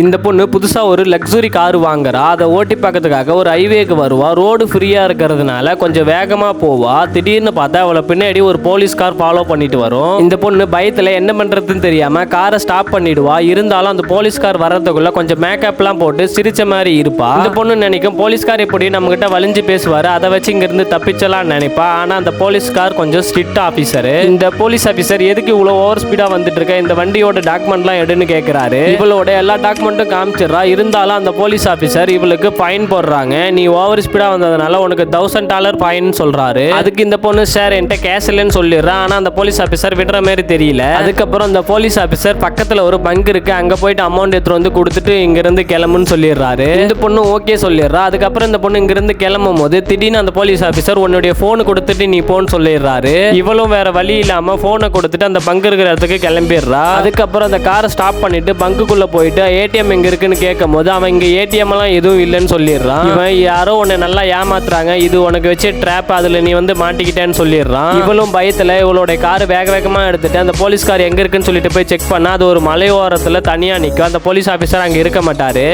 இந்த பொண்ணு புதுசாக ஒரு லக்ஸுரி கார் வாங்குறா. அதை ஓட்டி பார்க்கறதுக்காக ஒரு ஹைவேக்கு வருவா. ரோடு ஃப்ரீயாக இருக்கிறதுனால கொஞ்சம் வேகமாக போவா. திடீர்னு பார்த்தா அவளை பின்னாடி ஒரு போலீஸ் கார் ஃபாலோ பண்ணிட்டு வரும். இந்த பொண்ணு பயத்தில் என்ன பண்ணுறதுன்னு தெரியாமல் காரை ஸ்டாப் பண்ணிடுவா. இருந்தாலும் அந்த போலீஸ் கார் வர்றதுக்குள்ள கொஞ்சம் மேக்கப்லாம் போட்டு சிரிச்ச மாதிரி இருப்பா. இந்த பொண்ணு நினைக்கும் போலீஸ்கார் எப்படி நம்மகிட்ட வலிஞ்சு பேசுவார். அதை வச்சு இங்கிருந்து தப்பிச்சலாம்னு நினைப்பா. ஆனால் அந்த போலீஸ் கார் கொஞ்சம் ஸ்ட்ரிக்ட் ஆஃபீஸர் இந்த போலீஸ் ஆஃபீஸர் எதுக்கு இவ்வளோ ஓவர் ஸ்பீடாக வந்துட்டு இருக்க? இந்த வண்டியோட டாக்குமெண்ட்லாம் எடுன்னு கேட்குறாரு இவளோட எல்லா டாக்குமெண்ட் மட்டும் காமிச்சிடுறா. இருந்தாலும் அந்த போலீஸ் ஆஃபீஸர் இவளுக்கு ஃபைன் போடுறாங்க. நீ ஓவர் ஸ்பீடாக வந்ததுனால உனக்கு தௌசண்ட் டாலர் ஃபைன் சொல்கிறாரு அதுக்கு இந்த பொண்ணு சார் என்கிட்ட கேஷ் இல்லைன்னு சொல்லிடுறா. ஆனால் அந்த போலீஸ் ஆஃபீஸர் விடுற மாதிரி தெரியல. அதுக்கப்புறம் அந்த போலீஸ் ஆஃபீஸர் பக்கத்தில் ஒரு பங்க் இருக்கு. அங்கே போயிட்டு அமௌண்ட் எடுத்துட்டு வந்து கொடுத்துட்டு இங்கிருந்து கிளம்புன்னு சொல்லிடுறாரு. இந்த பொண்ணு ஓகே சொல்லிடுறா. அதுக்கப்புறம் இந்த பொண்ணு இங்கிருந்து கிளம்பும் போது திடீர்னு அந்த போலீஸ் ஆஃபீஸர் உன்னுடைய ஃபோனு கொடுத்துட்டு நீ போன்னு சொல்லிடுறாரு. இவளும் வேற வழி இல்லாமல் ஃபோனை கொடுத்துட்டு அந்த பங்கு இருக்கிற இடத்துக்கு கிளம்பிடுறா. அதுக்கப்புறம் அந்த காரை ஸ்டாப் பண்ணிட்டு பங்குக்குள்ளே போயிட்டு ஏடிஎம் எங்க இருக்குன்னு கேட்கும் போது அவன் இங்க ஏடிஎம் எல்லாம் எதுவும் இல்லைன்னு சொல்லிடுறான். இவன் யாரோ உன்னை நல்லா ஏமாத்துறாங்க. இது உனக்கு வச்சு ட்ராப் அதுல நீ வந்து மாட்டிக்கிட்டேன்னு சொல்லிடுறான். இவளும் பயத்துல இவளோட கார் வேக வேகமா எடுத்துட்டு அந்த போலீஸ் கார் எங்க இருக்குன்னு சொல்லிட்டு போய் செக் பண்ணா அது ஒரு மலையோரத்துல தனியா நிக்கும். அந்த போலீஸ் ஆபீசர் அங்க இருக்க மாட்டாரு.